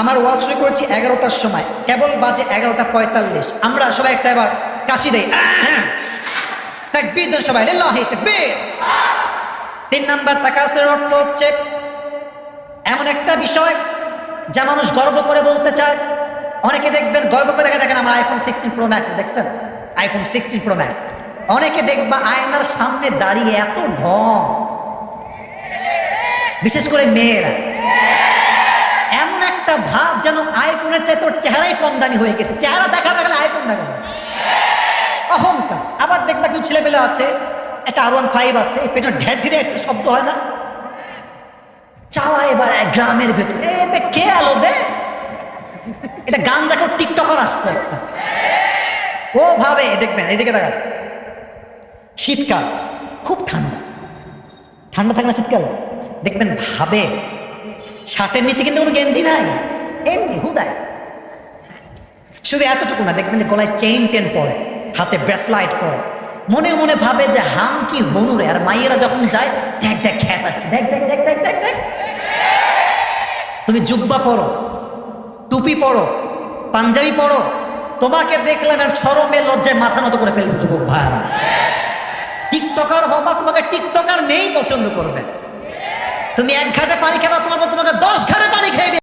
আমার ওয়াজ শুরু করেছি এগারোটার সময় কেবল বাজে এগারোটা পঁয়তাল্লিশ। আমরা সবাই একটা এবার কাশি দেই। তাকবীর দেন সবাই, লিল্লাহি তাকবীর। তিন নাম্বার তাকাসের অর্থ হচ্ছে, এমন একটা বিষয় যা মানুষ গর্ব করে বলতে চায়। অনেকে দেখবেন গর্ব করে দেখা, দেখেন আমার আইফোন সিক্সটিন প্রো ম্যাক্স দেখছেন? আইফোন সিক্সটিন প্রো ম্যাক্স অনেকে দেখবা আয়নার সামনে দাঁড়িয়ে এত ঢং। বিশেষ করে মেয়েরা। একটা ভাব যেন আইফোনের চাই তোর চেহারাই কম দামি হয়ে গেছে। চেহারা দেখা গেলে আইফোন দেখা অহংকার। আবার দেখবা কেউ ছেলেপেলে আছে, একটা আর ওয়ান ফাইভ আছে পেছনে ঢের ধীরে একটা শব্দ হয় না? চালা এবার গ্রামের ভেতর। এ কে আলো বে? এটা গান যাকে টিকটকার আসছে একটা। ও ভাবে দেখবেন এইদিকে দেখা শীতকাল, খুব ঠান্ডা। ঠান্ডা থাকে না শীতকাল? দেখবেন ভাবে শার্টের নিচে কিন্তু কোনো গেঞ্জি নাই। এমনি হুদায় শুধু এতটুকু না দেখবেন যে গলায় চেইন টেন পরে হাতে ব্রেসলাইট পরে। মনে মনে ভাবে যে হাম কি হনুরে আর মাইয়েরা যখন যায় দেখ দেখ খ্যাত আসছে। দেখ দেখ দেখ দেখ দেখ দেখ। তুমি জুব্বা পরো টুপি পরো পাঞ্জাবি পরো তোমাকে দেখলাম আর সরমে লজ্জায় মাথা নত করে ফেলব। যুবক ভাইরা টিকটকার হবা তোমাকে টিকটকার নেই পছন্দ করবে। তুমি এক ঘাটে পানি খাবা তোমার তোমাকে দশ ঘাটে পানি খাইবে